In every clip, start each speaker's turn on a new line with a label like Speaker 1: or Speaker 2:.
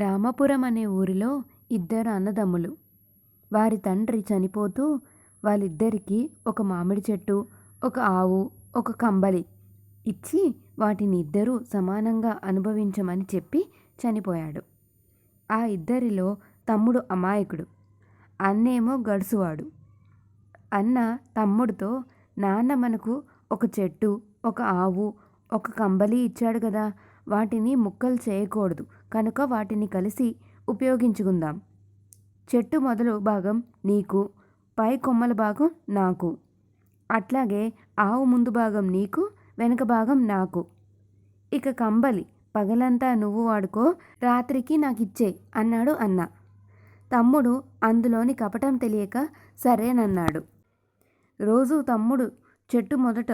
Speaker 1: రామపురం అనే ఊరిలో ఇద్దరు అన్నదమ్ములు. వారి తండ్రి చనిపోతూ వాళ్ళిద్దరికీ ఒక మామిడి చెట్టు ఒక ఆవు ఒక కంబలి ఇచ్చి వాటిని ఇద్దరూ సమానంగా అనుభవించమని చెప్పి చనిపోయాడు. ఆ ఇద్దరిలో తమ్ముడు అమాయకుడు అన్నేమో గడుసువాడు. అన్న తమ్ముడితో నాన్న మనకు ఒక చెట్టు ఒక ఆవు ఒక కంబలి ఇచ్చాడు కదా వాటిని ముక్కలు చేయకూడదు. కనుక వాటిని కలిసి ఉపయోగించుకుందాం. చెట్టు మొదలు భాగం నీకు పై కొమ్మల భాగం నాకు. అట్లాగే ఆవు ముందు భాగం నీకు వెనక భాగం నాకు. ఇక కంబలి పగలంతా నువ్వు వాడుకో రాత్రికి నాకు ఇచ్చే అన్నాడు అన్న. తమ్ముడు అందులోని కపటం తెలియక సరేనన్నాడు. రోజు తమ్ముడు చెట్టు మొదట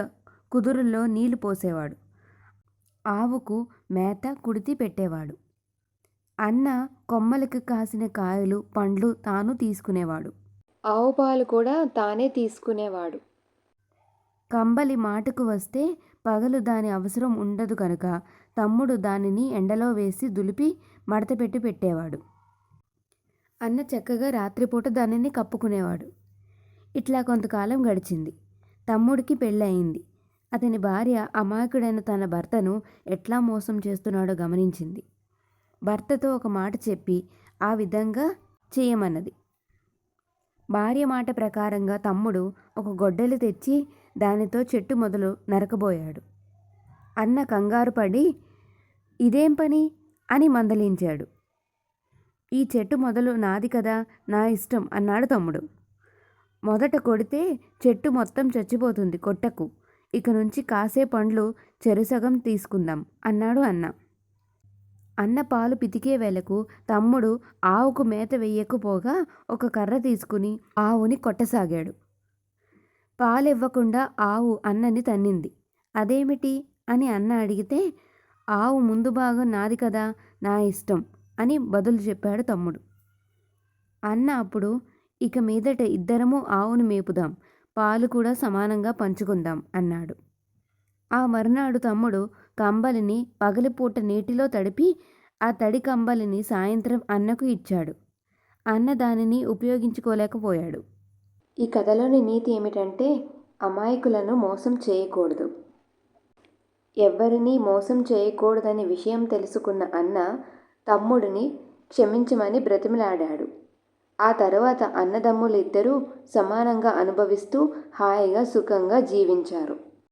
Speaker 1: కుదురుల్లో నీళ్ళు పోసేవాడు. ఆవుకు మేత కుడితి పెట్టేవాడు. అన్న కొమ్మలకు కాసిన కాయలు పండ్లు తాను తీసుకునేవాడు. ఆవు పాలు కూడా తానే తీసుకునేవాడు. కంబలి మాటకు వస్తే పగలు దాని అవసరం ఉండదు కనుక తమ్ముడు దానిని ఎండలో వేసి దులిపి మడతపెట్టి పెట్టేవాడు. అన్న చక్కగా రాత్రిపూట దానిని కప్పుకునేవాడు. ఇట్లా కొంతకాలం గడిచింది. తమ్ముడికి పెళ్ళయింది. అతని భార్య అమాయకుడైన తన భర్తను ఎట్లా మోసం చేస్తున్నాడో గమనించింది. భర్తతో ఒక మాట చెప్పి ఆ విధంగా చేయమన్నది. భార్య మాట ప్రకారంగా తమ్ముడు ఒక గొడ్డలి తెచ్చి దానితో చెట్టు మొదలు నరకబోయాడు. అన్న కంగారు పడి ఇదేం పని? అని మందలించాడు. ఈ చెట్టు మొదలు నాది కదా నా ఇష్టం అన్నాడు తమ్ముడు. మొదట కొడితే చెట్టు మొత్తం చచ్చిపోతుంది కొట్టకు. ఇక నుంచి కాసే పండ్లు చెరుసగం తీసుకుందాం అన్నాడు అన్న. అన్న పాలు పితికే వేళకు తమ్ముడు ఆవుకు మేత వెయ్యకపోగా ఒక కర్ర తీసుకుని ఆవుని కొట్టసాగాడు. పాలివ్వకుండా ఆవు అన్నని తన్నింది. అదేమిటి? అని అన్న అడిగితే ఆవు ముందు భాగం నాది కదా నా ఇష్టం అని బదులు చెప్పాడు తమ్ముడు. అన్న అప్పుడు ఇక మీదట ఇద్దరము ఆవును మేపుదాం పాలు కూడా సమానంగా పంచుకుందాం అన్నాడు. ఆ మరునాడు తమ్ముడు కంబలిని పగలిపూట నీటిలో తడిపి ఆ తడి కంబలిని సాయంత్రం అన్నకు ఇచ్చాడు. అన్న దానిని ఉపయోగించుకోలేకపోయాడు. ఈ కథలోని నీతి ఏమిటంటే అమాయకులను మోసం చేయకూడదు. ఎవ్వరినీ మోసం చేయకూడదనే విషయం తెలుసుకున్న అన్న తమ్ముడిని క్షమించమని బ్రతిమలాడాడు. ఆ తర్వాత అన్నదమ్ములిద్దరూ సమానంగా అనుభవిస్తూ హాయిగా సుఖంగా జీవించారు.